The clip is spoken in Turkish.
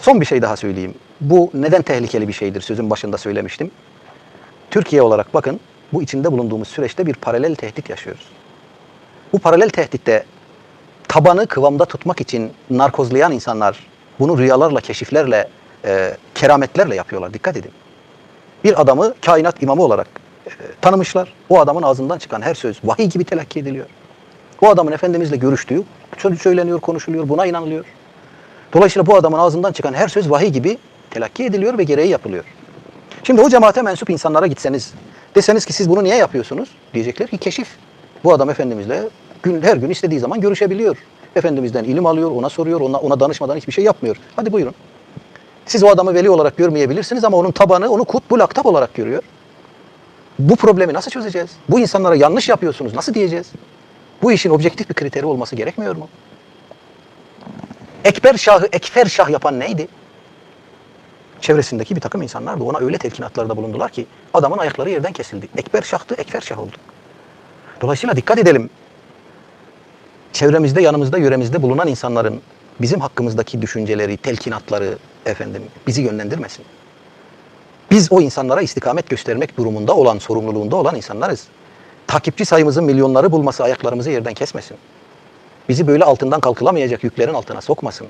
Son bir şey daha söyleyeyim. Bu neden tehlikeli bir şeydir sözün başında söylemiştim. Türkiye olarak bakın bu içinde bulunduğumuz süreçte bir paralel tehdit yaşıyoruz. Bu paralel tehditte tabanı kıvamda tutmak için narkozlayan insanlar bunu rüyalarla, keşiflerle, e, kerametlerle yapıyorlar. Dikkat edin. Bir adamı kainat imamı olarak e, tanımışlar. O adamın ağzından çıkan her söz vahiy gibi telakki ediliyor. O adamın Efendimizle görüştüğü söyleniyor, konuşuluyor, buna inanılıyor. Dolayısıyla bu adamın ağzından çıkan her söz vahiy gibi telakki ediliyor ve gereği yapılıyor. Şimdi o cemaate mensup insanlara gitseniz, deseniz ki siz bunu niye yapıyorsunuz? Diyecekler ki keşif. Bu adam Efendimizle gün, her gün istediği zaman görüşebiliyor. Efendimizden ilim alıyor, ona soruyor, ona, ona danışmadan hiçbir şey yapmıyor. Hadi buyurun. Siz o adamı veli olarak görmeyebilirsiniz ama onun tabanı onu kutbul aktap olarak görüyor. Bu problemi nasıl çözeceğiz? Bu insanlara yanlış yapıyorsunuz nasıl diyeceğiz? Bu işin objektif bir kriteri olması gerekmiyor mu? Ekber Şah'ı Ekfer Şah yapan neydi? Çevresindeki bir takım insanlar da ona öyle telkinatlarda bulundular ki adamın ayakları yerden kesildi. Ekber Şah'tı, Ekfer Şah oldu. Dolayısıyla dikkat edelim. Çevremizde, yanımızda, yöremizde bulunan insanların bizim hakkımızdaki düşünceleri, telkinatları efendim bizi yönlendirmesin. Biz o insanlara istikamet göstermek durumunda olan, sorumluluğunda olan insanlarız. Takipçi sayımızın milyonları bulması ayaklarımızı yerden kesmesin. Bizi böyle altından kalkılamayacak yüklerin altına sokmasın.